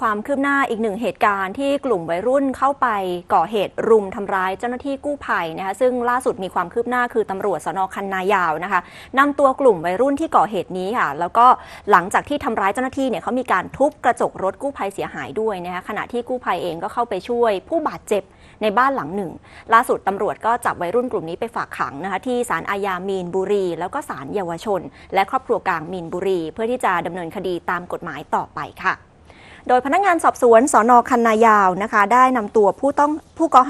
ความคืบหน้าอีกหนึ่งเหตุการณ์ที่กลุ่มวัยรุ่นเข้าไปก่อเหตุรุมทำร้ายเจ้าหน้าที่กู้ภัยนะคะซึ่งล่าสุดมีความคืบหน้าคือตำรวจสนคันนายาวนะคะนำตัวกลุ่มวัยรุ่นที่ก่อเหตุนี้ค่ะ แล้วก็หลังจากที่ทำร้ายเจ้าหน้าที่เนี่ยเขามีการทุบกระจกรถกู้ภัยเสียหายด้วยนะคะขณะที่กู้ภัยเองก็เข้าไปช่วยผู้บาดเจ็บในบ้านหลังหนึ่ง ล่าสุดตำรวจก็จับวัยรุ่นกลุ่มนี้ไปฝากขังนะคะที่ศาลอาญามีนบุรี แล้วก็ศาลเยาวชน และครอบครัวกลางมีนบุรี เพื่อที่จะดำเนินคดีตามกฎหมายต่อไปค่ะ โดยพนักงานสอบสวนสอนอคันนายาวนะคะ ได้นำตัวผู้ต้องผู้ก่อ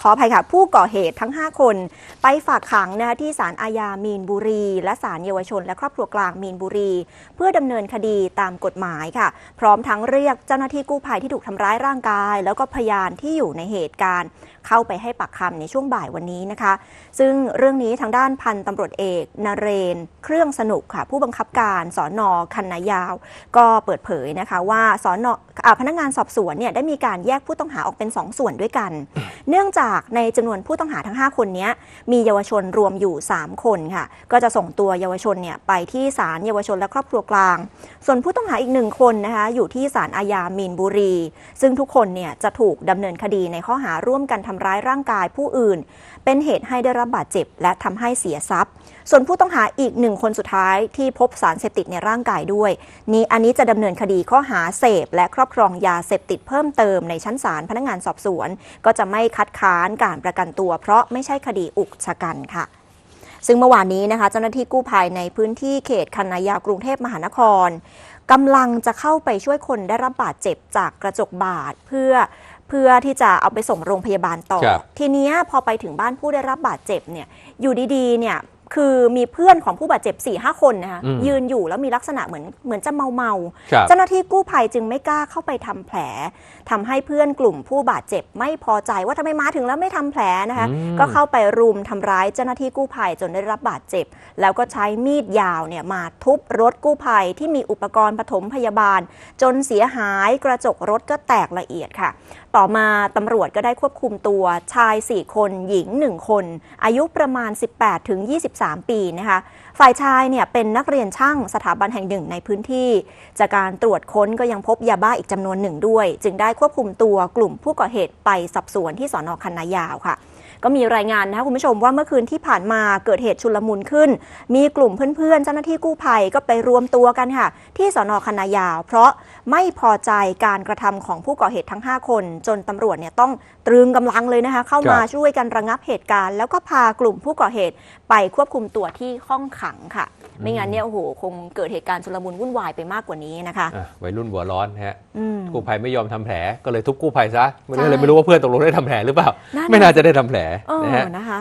ขออภัยค่ะ ผู้ก่อเหตุทั้ง 5 คน ไปฝากขังนะคะที่ศาลอาญามีนบุรี และศาลเยาวชน และครอบครัวกลางมีนบุรี เพื่อดำเนินคดีตามกฎหมายค่ะ พร้อมทั้งเรียกเจ้าหน้าที่กู้ภัยที่ถูกทำร้ายร่างกาย แล้วก็พยานที่อยู่ในเหตุการณ์ เข้าไปให้ปากคำในช่วงบ่ายวันนี้นะคะ ซึ่งเรื่องนี้ทางด้านพันตำรวจเอกนเรน เครื่องสนุกค่ะ ผู้บังคับการสอนอคันนายาว ก็เปิดเผยนะคะว่าสอนอพนักงานสอบสวนเนี่ยได้มีการแยกผู้ต้องหาออกเป็น 2 ส่วนด้วยกัน เนื่องจากในจำนวนผู้ต้องหาทั้ง 5 คนนี้มีเยาวชนรวมอยู่ 3 คนค่ะ ก็จะส่งตัวเยาวชนเนี่ยไปที่ศาลเยาวชนและครอบครัวกลาง ส่วนผู้ต้องหาอีกหนึ่งคนนะคะอยู่ที่ศาลอาญามีนบุรี ซึ่งทุกคนเนี่ยจะถูกดำเนินคดีในข้อหาร่วมกันทำร้ายร่างกายผู้อื่น เป็นเหตุให้ได้รับบาดเจ็บ และทำให้เสียทรัพย์ ส่วนผู้ต้องหาอีกหนึ่งคนสุดท้ายที่พบสารเสพติดในร่างกายด้วย นี่อันนี้จะดำเนินคดีข้อหาเสพ และครอบครองยาเสพติดเพิ่มเติมในชั้นศาลพนักงานสอบสวน ก็จะไม่คัดค้านการประกันตัว เพราะไม่ใช่คดีอุกชะกันค่ะ ซึ่งเมื่อวานนี้นะคะ เจ้าหน้าที่กู้ภัยในพื้นที่เขตคันนายาวกรุงเทพมหานครกำลังจะเข้าไปช่วยคนได้รับบาดเจ็บจากกระจกบาดเพื่อเพื่อที่จะเอาไปส่งโรงพยาบาลต่อครับทีเนี้ยพอไปถึงบ้านผู้ได้รับบาดเจ็บเนี่ยอยู่ดีๆเนี่ย คือมีเพื่อนของผู้บาดเจ็บ4ี่ห้าคนนะคะอืมยืนอยู่แล้วมีลักษณะเหมือนเหมือนจะเมาเมาๆครับ เจ้าหน้าที่กู้ภัยจึงไม่กล้าเข้าไปทำแผลทำให้เพื่อนกลุ่มผู้บาดเจ็บไม่พอใจว่าทำไมมาถึงแล้วไม่ทำแผลนะคะ อืม ก็เข้าไปรุมทำร้ายเจ้าหน้าที่กู้ภัยจนได้รับบาดเจ็บ แล้วก็ใช้มีดยาวเนี่ยมาทุบรถกู้ภัยที่มีอุปกรณ์ปฐมพยาบาล จนเสียหายกระจกรถก็แตกละเอียดค่ะ ต่อมาตำรวจก็ได้ควบคุมตัวชาย 4 คนหญิง 1 คน อายุประมาณ 18ถึง13 ปีนะคะฝ่ายชายเนี่ยเป็นนักเรียนช่างสถาบันแห่งหนึ่งในพื้นที่ จากการตรวจค้นก็ยังพบยาบ้าอีกจำนวนหนึ่งด้วย จึงได้ควบคุมตัวกลุ่มผู้ก่อเหตุไปสอบสวนที่สอนอคันนายาวค่ะ ก็มีรายงานนะคะคุณผู้ชมว่าเมื่อคืนที่ผ่านมาเกิดเหตุชุลมุนขึ้น มีกลุ่มเพื่อนๆ เจ้าหน้าที่กู้ภัยก็ไปรวมตัวกันค่ะ ที่สอนอคันนายาว เพราะไม่พอใจการกระทำของผู้ก่อเหตุทั้ง 5 คน จนตำรวจเนี่ยต้องตรึงกำลังเลยนะคะเข้ามาครับช่วยกันระงับเหตุการณ์ แล้วก็พากลุ่มผู้ก่อเหตุไปควบคุมตัวที่ห้องขังค่ะ ไม่งั้นเนี่ยโอ้โหคงเกิดเหตุการณ์ชุลมุนวุ่นวายไปมากกว่านี้นะคะอะวัยรุ่นหัวร้อนฮะอืมกู้ภัยไม่ยอมทำแผลก็เลยทุบกู้ภัยซะไม่ใช่ได้เลยไม่รู้ว่าเพื่อนตกลงได้ทำแผลหรือเปล่านั่นน่ะไม่น่าจะได้ทำแผลเออนะฮะนะคะ